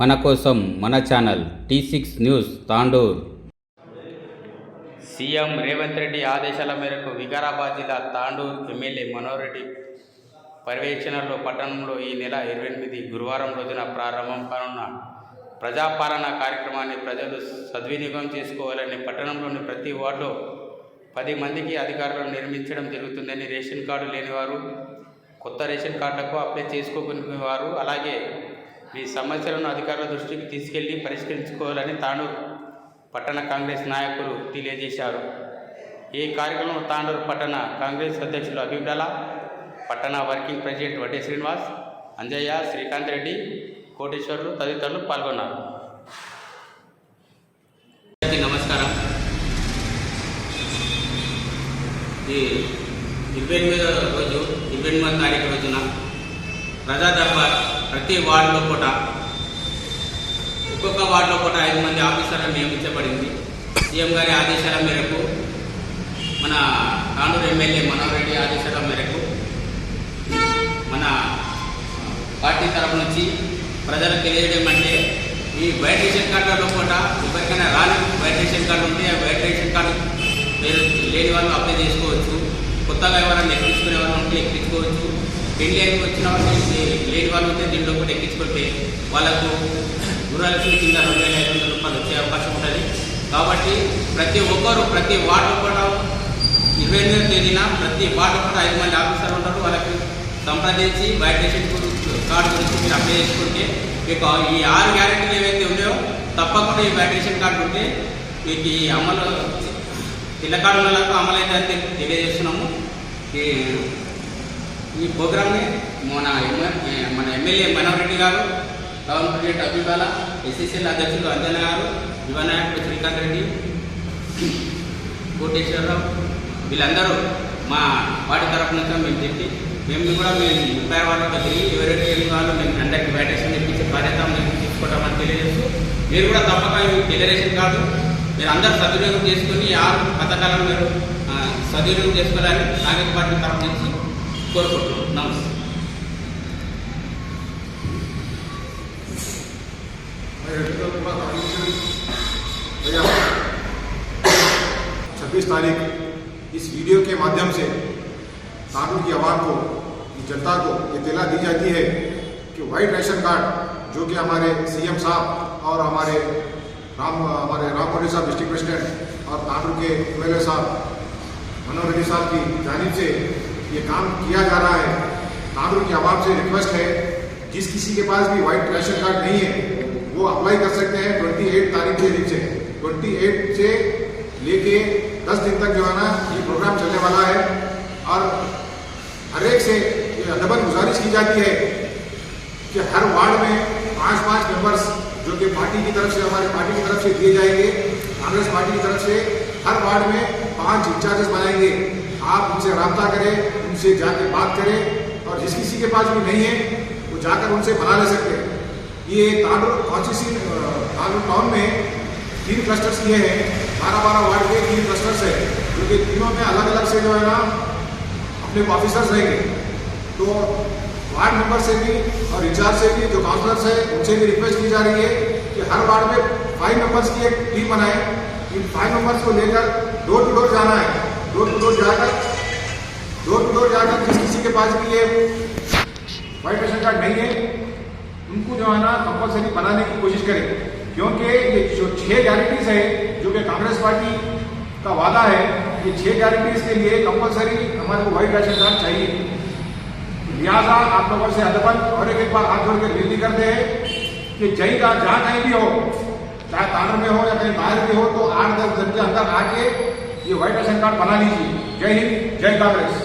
మన కోసం మన channel T six news Tandur. CM Revanth Reddy ఆదేశాల మేరకు వికారాబాద్ జిల్లా తాండూర్ ఎమ్మెల్యే మనోహర్ రెడ్డి పర్యవేక్షణలో పట్టణంలో ఈ నెల ఇరవై ఎనిమిది గురువారం రోజున ప్రారంభం కానున్న ప్రజాపాలన కార్యక్రమాన్ని ప్రజలు సద్వినియోగం చేసుకోవాలని పట్టణంలోని ప్రతి వార్డులో పది మందికి అధికారులను నిర్మించడం జరుగుతుందని రేషన్ కార్డు లేనివారు కొత్త రేషన్ కార్డులకు అప్లై చేసుకోకునే వారు అలాగే మీ సమస్యలను అధికారుల దృష్టికి తీసుకెళ్ళి పరిష్కరించుకోవాలని తాండూరు పట్టణ కాంగ్రెస్ నాయకులు తెలియజేశారు. ఈ కార్యక్రమంలో తాండూరు పట్టణ కాంగ్రెస్ అధ్యక్షులు అభిప్రాల పట్టణ వర్కింగ్ ప్రెసిడెంట్ వడ్డే శ్రీనివాస్ అంజయ్య శ్రీకాంత్ రెడ్డి కోటేశ్వరులు తదితరులు పాల్గొన్నారు. నమస్కారం. ఈ ఇరవై ఎనిమిదవ రోజు ఇరవై ఎనిమిదవ తారీఖు రోజున ప్రజా దర్బార్ ప్రతి వార్డులో కూడా ఒక్కొక్క వార్డులో కూడా ఐదు మంది ఆఫీసర్లు నియమించబడింది సీఎం గారి ఆదేశాల మేరకు మన తాండూరు ఎమ్మెల్యే మనోహర్ రెడ్డి ఆదేశాల మేరకు మన పార్టీ తరపు నుంచి ప్రజలకు తెలియజేయడం అంటే ఈ వైట్ రేషన్ కార్డులలో కూడా ఎవరికైనా రాని వైట్ రేషన్ కార్డు ఉంటే ఆ వైట్ రేషన్ కార్డు లేని వాళ్ళు అప్లై చేసుకోవచ్చు. కొత్తగా ఎవరైనా ఎక్కించుకునే వాళ్ళు ఉంటే ఎక్కించుకోవచ్చు. పెళ్ళికి వచ్చిన వాళ్ళు లేని వాళ్ళు ఉంటే దీంట్లో కూడా ఎక్కించుకుంటే వాళ్ళకు గృహలక్ష్మి కింద రెండు వేల ఐదు వందల రూపాయలు వచ్చే అవకాశం ఉంటుంది. కాబట్టి ప్రతి ఒక్కరు ప్రతి వార్డు కూడా ఇరవై ఎనిమిదో తేదీన ప్రతి వార్డు కూడా ఐదు మంది ఆఫీసర్లు ఉంటారు. వాళ్ళకి సంప్రదించి బయట కార్డు గురించి మీరు అప్లై చేసుకుంటే మీకు ఈ ఆరు గ్యారెంటీలు ఏవైతే ఉన్నాయో తప్పకుండా ఈ బయట కార్డు ఉంటే మీకు ఈ అమలు పిల్ల కార్డు వాళ్ళకు అమలు అయితే తెలియజేస్తున్నాము. ఈ ప్రోగ్రామ్ని మన ఎమ్మె- మన ఎమ్మెల్యే మనోహర్ గారు టౌన్ ప్రెసిడెంట్ అభిబాల ఎస్ఎస్ఎల్ అధ్యక్షులు అంజన గారు యువనాయకుడు శ్రీకాంత్ రెడ్డి కోటేశ్వరరావు వీళ్ళందరూ మా వాటి తరఫు నుంచి మేము చెప్పి మేము కూడా మేము ముప్పై వాళ్ళతో తిరిగి ఎవరైతే ఏం కావాలో మేము అందరికీ వ్యాటేషన్ తెప్పించే బాధ్యత మేము తీసుకుంటామని తెలియజేస్తూ మీరు కూడా తప్పక ఈ కాదు మీరు అందరూ సద్వినియోగం చేసుకుని ఆరు పథకాలను మీరు సద్వినియోగం చేసుకోవాలని కాంగ్రెస్ పార్టీ తరఫు నుంచి ನಮಸ್ತೆ छब्बीस तारीख इस वीडियो के माध्यम से कानून की आवाज़ को जनता को ये इतला दी जाती है कि वाइट राशन कार्ड जो कि हमारे सीएम साहब और हमारे राम हमारे राम साहब डिस्ट्रिक्ट प्रेसिडेंट और कानून के एम साहब, मनोहर साहब की जानी से ये काम किया जा रहा है। कानून की आवाम से रिक्वेस्ट है, जिस किसी के पास भी वाइट राशन कार्ड नहीं है, वो अप्लाई कर सकते हैं ट्वेंटी एट तारीख के नीचे। ट्वेंटी एट से लेके दस दिन तक जो है ना, ये प्रोग्राम चलने वाला है। और हर एक से अदबन गुजारिश की जाती है कि हर वार्ड में पाँच पाँच मेंबर्स जो कि पार्टी की तरफ़ से, हमारे पार्टी की तरफ़ से दिए जाएँगे। कांग्रेस पार्टी की तरफ़ से हर वार्ड में पाँच इंचार्जेस बनाएँगे। आप उनसे रब्ता करें, उनसे जाके बात करें, और जिस किसी के पास भी नहीं है, वो जाकर उनसे बना ले सकते हैं। ये तांडूर कॉन्स्टिट्यूशन तांडूर टाउन में तीन क्लस्टर्स किए हैं। बारह बारह वार्ड के तीन क्लस्टर्स हैं, जो कि तीनों में अलग अलग से जो है ना, अपने ऑफिसर्स रहेंगे। तो वार्ड मेंबर से भी और इंचार्ज से भी, जो काउंसलर्स हैं, उनसे भी रिक्वेस्ट की जा रही है कि हर वार्ड में फाइव मेंबर्स की एक टीम बनाए। इन फाइव मेंबर्स को लेकर डोर टू डोर जाना है। डोर टू डोर जाकर डोर टू डोर जाकर जिस किसी के पास भी ये वाइट राशन कार्ड नहीं है, उनको जो है ना कंपलसरी बनाने की कोशिश करें। क्योंकि ये जो छह गारंटीज है, जो कि कांग्रेस पार्टी का वादा है, ये छह गारंटीज के लिए कंपलसरी हमारे को व्हाइट राशन कार्ड चाहिए। लिहाजा आप लोगों से अदबन और एक बार हाथ जोड़ के विनती करते हैं कि जहीं का जहाँ कहीं भी हो, चाहे तांडर में हो या कहीं बाहर भी हो तो आठ दस दिन के अंदर आके ये व्हाइट राशन कार्ड बना लीजिए। जय हिंद जय कांग्रेस।